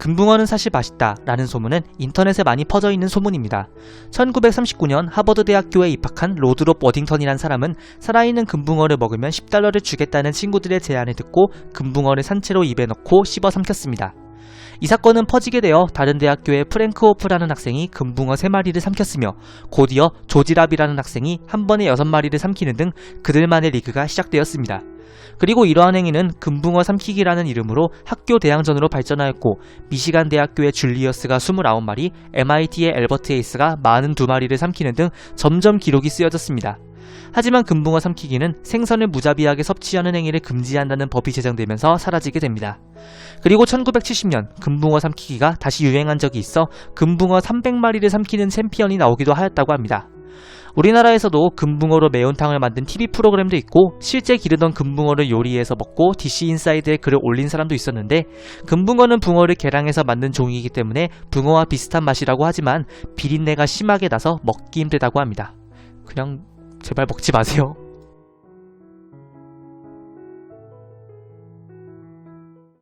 금붕어는 사실 맛있다 라는 소문은 인터넷에 많이 퍼져 있는 소문입니다. 1939년 하버드 대학교에 입학한 로드롭 워딩턴이란 사람은 살아있는 금붕어를 먹으면 10달러를 주겠다는 친구들의 제안을 듣고 금붕어를 산채로 입에 넣고 씹어 삼켰습니다. 이 사건은 퍼지게 되어 다른 대학교의 프랭크 호프라는 학생이 금붕어 3마리를 삼켰으며 곧이어 조지랍이라는 학생이 한 번에 6마리를 삼키는 등 그들만의 리그가 시작되었습니다. 그리고 이러한 행위는 금붕어 삼키기라는 이름으로 학교 대항전으로 발전하였고 미시간 대학교의 줄리어스가 29마리, MIT의 엘버트 에이스가 42마리를 삼키는 등 점점 기록이 쓰여졌습니다. 하지만 금붕어 삼키기는 생선을 무자비하게 섭취하는 행위를 금지한다는 법이 제정되면서 사라지게 됩니다. 그리고 1970년 금붕어 삼키기가 다시 유행한 적이 있어 금붕어 300마리를 삼키는 챔피언이 나오기도 하였다고 합니다. 우리나라에서도 금붕어로 매운탕을 만든 TV 프로그램도 있고 실제 기르던 금붕어를 요리해서 먹고 DC 인사이드에 글을 올린 사람도 있었는데 금붕어는 붕어를 개량해서 만든 종이기 때문에 붕어와 비슷한 맛이라고 하지만 비린내가 심하게 나서 먹기 힘들다고 합니다. 그냥 제발 먹지 마세요.